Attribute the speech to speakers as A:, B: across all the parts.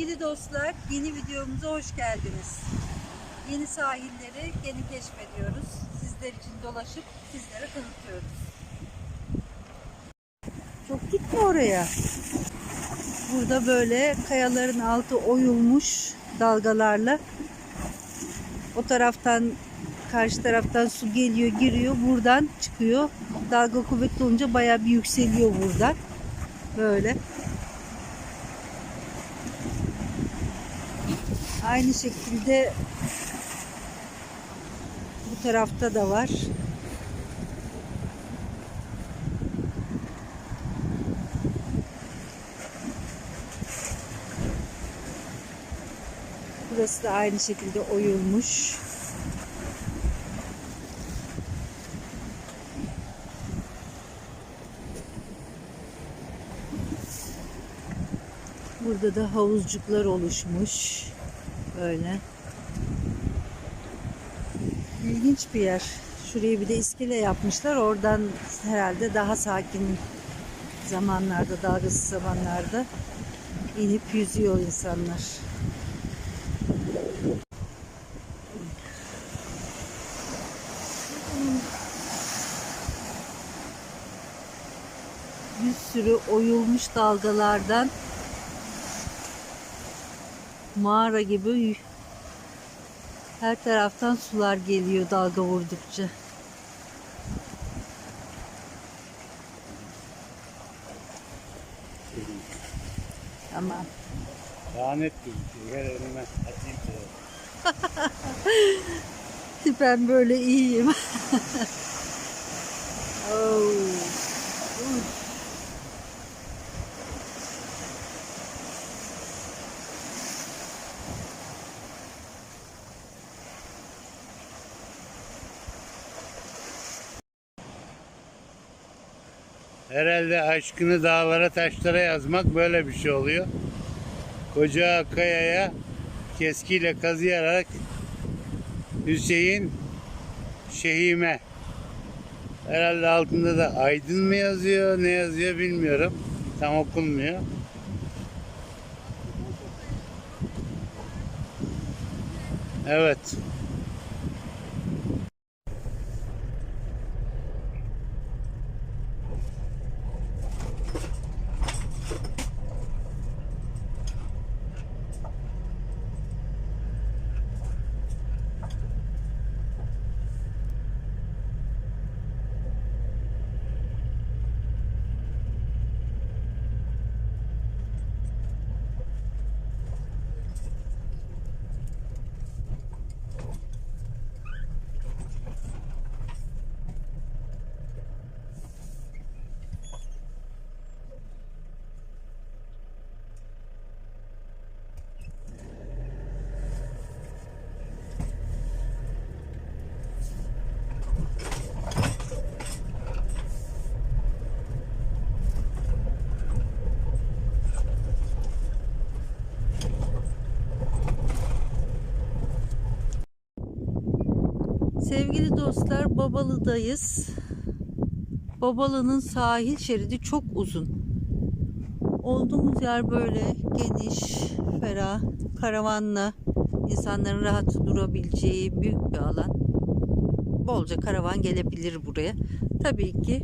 A: Sevgili dostlar, yeni videomuza hoş geldiniz. Yeni sahilleri yeni keşfediyoruz. Sizler için dolaşıp sizlere tanıtıyoruz. Çok gitme oraya. Burada böyle kayaların altı oyulmuş dalgalarla. O taraftan karşı taraftan su geliyor, giriyor, buradan çıkıyor. Dalga kuvvetli olunca bayağı bir yükseliyor buradan. Böyle. Aynı şekilde bu tarafta da var. Burası da aynı şekilde oyulmuş. Burada da havuzcuklar oluşmuş. Böyle. İlginç bir yer. Şuraya bir de iskele yapmışlar. Oradan herhalde daha sakin zamanlarda, dalgasız zamanlarda inip yüzüyor insanlar. Bir sürü oyulmuş dalgalardan mağara gibi her taraftan sular geliyor dalga vurdukça. Tamam.
B: Lanet gözüküyor. Ver elime atayım sana.
A: Ben böyle iyiyim. oh.
B: Herhalde aşkını dağlara taşlara yazmak böyle bir şey oluyor. Koca kayaya keskiyle kazıyarak Hüseyin Şehime Herhalde altında da Aydın mı yazıyor ne yazıyor bilmiyorum. Tam okunmuyor. Evet.
A: Sevgili dostlar Babalı'dayız. Babalı'nın sahil şeridi çok uzun. Olduğumuz yer böyle geniş, ferah, karavanla insanların rahat durabileceği büyük bir alan. Bolca karavan gelebilir buraya. Tabii ki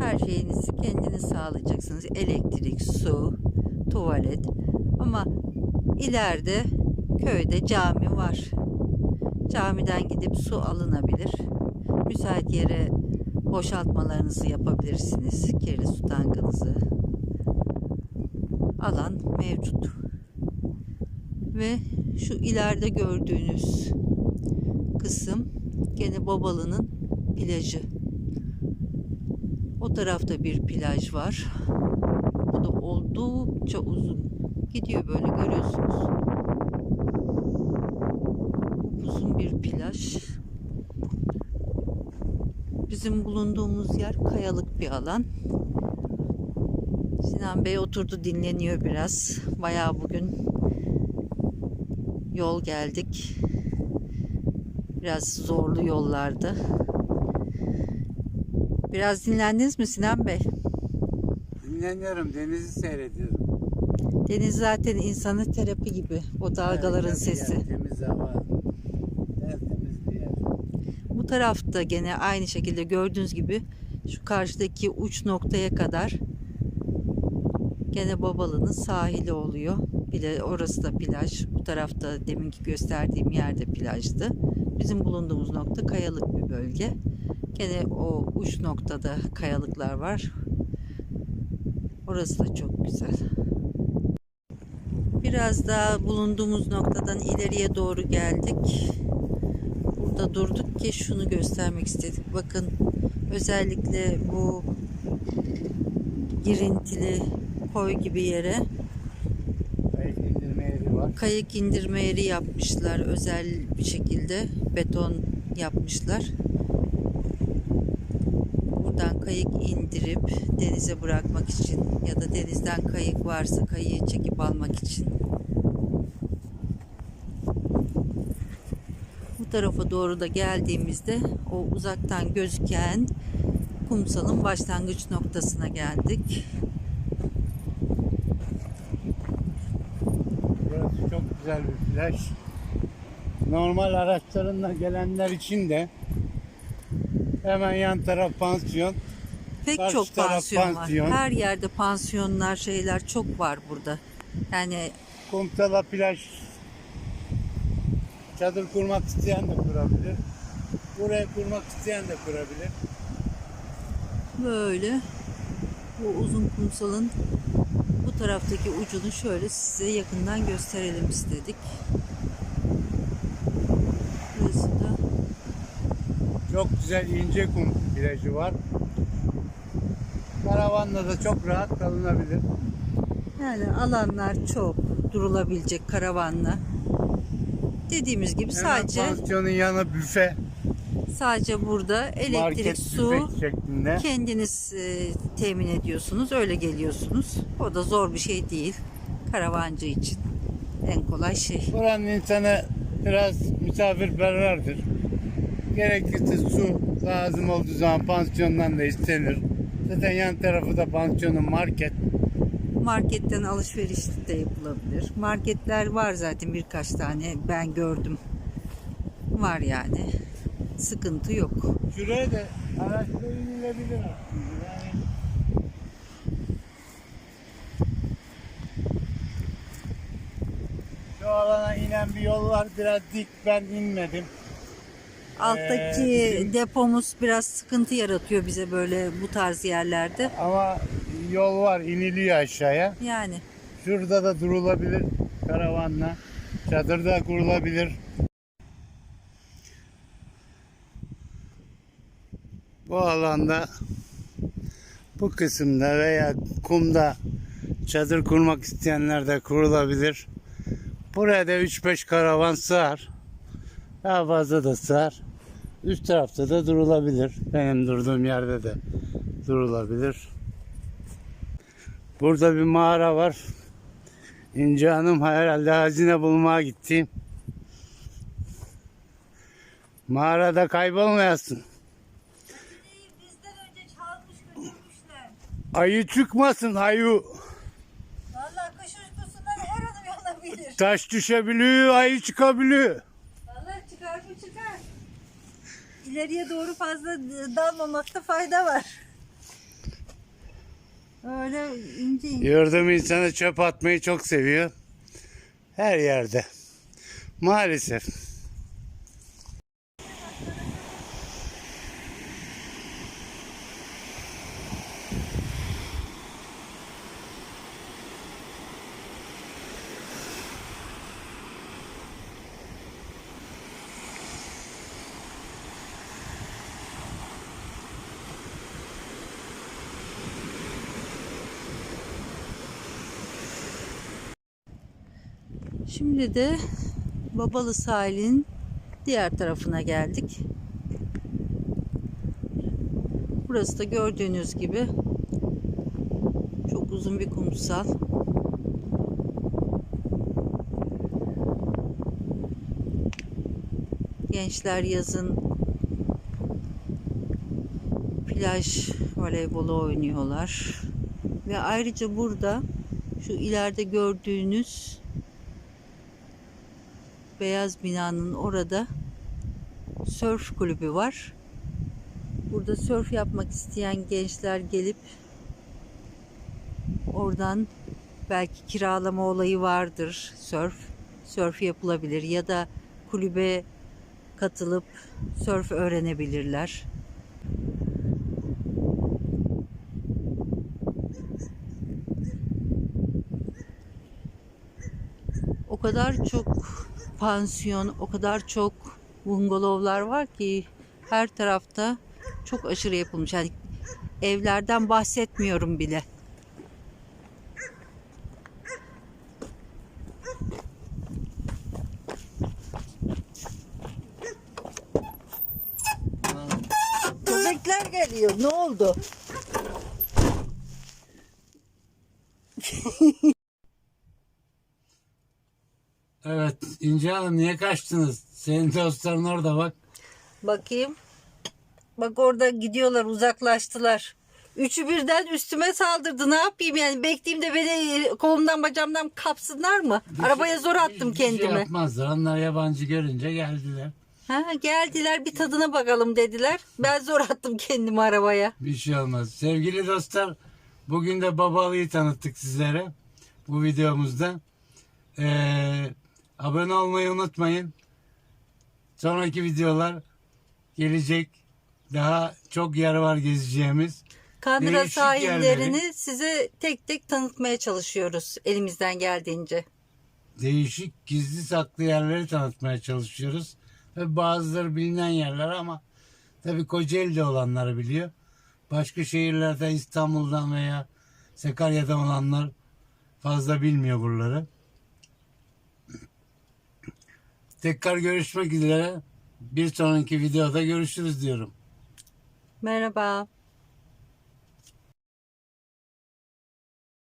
A: her şeyinizi kendiniz sağlayacaksınız. Elektrik, su, tuvalet. Ama ileride köyde cami var. Camiden gidip su alınabilir. Müsait yere boşaltmalarınızı yapabilirsiniz. Kirli su tankınızı. Alan mevcut. Ve şu ileride gördüğünüz kısım gene Babalı'nın plajı. O tarafta bir plaj var. O da oldukça uzun. Gidiyor böyle görüyorsunuz uzun bir plaj. Bizim bulunduğumuz yer kayalık bir alan. Sinan Bey oturdu dinleniyor biraz. Bayağı bugün yol geldik. Biraz zorlu yollardı. Biraz dinlendiniz mi Sinan Bey?
B: Dinleniyorum, denizi seyrediyorum.
A: Deniz zaten insanı terapi gibi. O dalgaların
B: bir
A: sesi.
B: yer, Temiz hava. Tertemiz bir yer.
A: Bu tarafta gene aynı şekilde gördüğünüz gibi şu karşıdaki uç noktaya kadar gene Babalı'nın sahili oluyor. Bir de orası da plaj. Bu tarafta deminki gösterdiğim yerde plajdı. Bizim bulunduğumuz nokta kayalık bir bölge. Gene o uç noktada kayalıklar var. Orası da çok güzel. Biraz daha bulunduğumuz noktadan ileriye doğru geldik. Burada durduk ki şunu göstermek istedik. Bakın özellikle bu girintili koy gibi yere
B: Kayık indirme yeri var.
A: kayık indirme yeri yapmışlar. Özel bir şekilde beton yapmışlar. Buradan kayık indirip denize bırakmak için ya da denizden kayık varsa kayığı çekip almak için bu tarafa doğru da geldiğimizde o uzaktan gözüken kumsalın başlangıç noktasına geldik.
B: Burası çok güzel bir plaj. Normal araçlarınla gelenler için de hemen yan taraf pansiyon.
A: Pek
B: Karşı
A: çok pansiyon,
B: pansiyon.
A: var. Her yerde pansiyonlar, şeyler çok var burada. Yani
B: Kumsala plaj çadır kurmak isteyen de kurabilir. Buraya kurmak isteyen de kurabilir.
A: böyle bu uzun kumsalın bu taraftaki ucunu şöyle size yakından gösterelim istedik. Burası da
B: Çok güzel ince kum plajı var. Karavanla da çok rahat kalınabilir.
A: yani alanlar çok durulabilecek karavanla. Dediğimiz gibi
B: Hemen
A: sadece
B: pansiyonun yanı büfe.
A: sadece burada elektrik,
B: Market
A: su,
B: şeklinde.
A: Kendiniz e, temin ediyorsunuz, öyle geliyorsunuz. O da zor bir şey değil. Karavancı için en kolay şey.
B: Buranın insanı biraz misafirperverdir. Gerekirse su lazım olduğu zaman pansiyondan da istenir. Zaten yan tarafı da pansiyonun market.
A: Marketten alışveriş de yapılabilir. Marketler var zaten birkaç tane ben gördüm. Var yani. Sıkıntı yok.
B: Şuraya da araçla inilebilir aslında. Yani şu alana inen bir yol var. Biraz dik ben inmedim.
A: Alttaki
B: Ee,
A: depomuz biraz sıkıntı yaratıyor bize böyle bu tarz yerlerde.
B: Ama yol var iniliyor aşağıya.
A: Yani
B: Şurada da durulabilir karavanla. Çadırda kurulabilir. Bu alanda bu kısımda veya kumda çadır kurmak isteyenler de kurulabilir. Buraya da 3-5 karavan sığar. Daha fazla da sığar. Üst tarafta da durulabilir. Benim durduğum yerde de durulabilir. Burada bir mağara var. İnce Hanım herhalde hazine bulmaya gitti. Mağarada kaybolmayasın. Ayı çıkmasın ayı.
A: Vallahi kış uykusundan her an uyanabilir.
B: Taş düşebiliyor, ayı çıkabiliyor.
A: Vallahi çıkar mı çıkar. İleriye doğru fazla dalmamakta fayda var. Öyle ince ince.
B: Yurdum insanı çöp atmayı çok seviyor. Her yerde. Maalesef.
A: Şimdi de Babalı sahilin diğer tarafına geldik. Burası da gördüğünüz gibi çok uzun bir kumsal. Gençler yazın plaj voleybolu oynuyorlar. Ve ayrıca burada Şu ileride gördüğünüz beyaz binanın orada sörf kulübü var. Burada sörf yapmak isteyen gençler gelip oradan belki kiralama olayı vardır sörf. Sörf yapılabilir ya da kulübe katılıp sörf öğrenebilirler. O kadar çok pansiyon, o kadar çok bungalovlar var ki her tarafta çok aşırı yapılmış. Yani evlerden bahsetmiyorum bile. Köpekler geliyor. Ne oldu?
B: Evet İnce Hanım niye kaçtınız? Senin dostların orada bak.
A: Bakayım. Bak orada gidiyorlar uzaklaştılar. Üçü birden üstüme saldırdı. Ne yapayım yani? Bekleyeyim de beni kolumdan bacağımdan kapsınlar mı? Arabaya zor attım
B: Hiçbir şey
A: kendimi.
B: yapmazlar. Onlar yabancı görünce geldiler.
A: Ha, geldiler bir tadına bakalım dediler. Ben zor attım kendimi arabaya.
B: Bir şey olmaz. Sevgili dostlar bugün de babalıyı tanıttık sizlere bu videomuzda. Ee, abone olmayı unutmayın. Sonraki videolar gelecek. Daha çok yer var gezeceğimiz.
A: Kandıra
B: Değişik
A: sahillerini
B: yerleri.
A: size tek tek tanıtmaya çalışıyoruz elimizden geldiğince.
B: Değişik gizli saklı yerleri tanıtmaya çalışıyoruz. Ve bazıları bilinen yerler ama tabii Kocaeli'de olanları biliyor. Başka şehirlerden İstanbul'dan veya Sakarya'dan olanlar fazla bilmiyor buraları. Tekrar görüşmek üzere. Bir sonraki videoda görüşürüz diyorum.
A: Merhaba.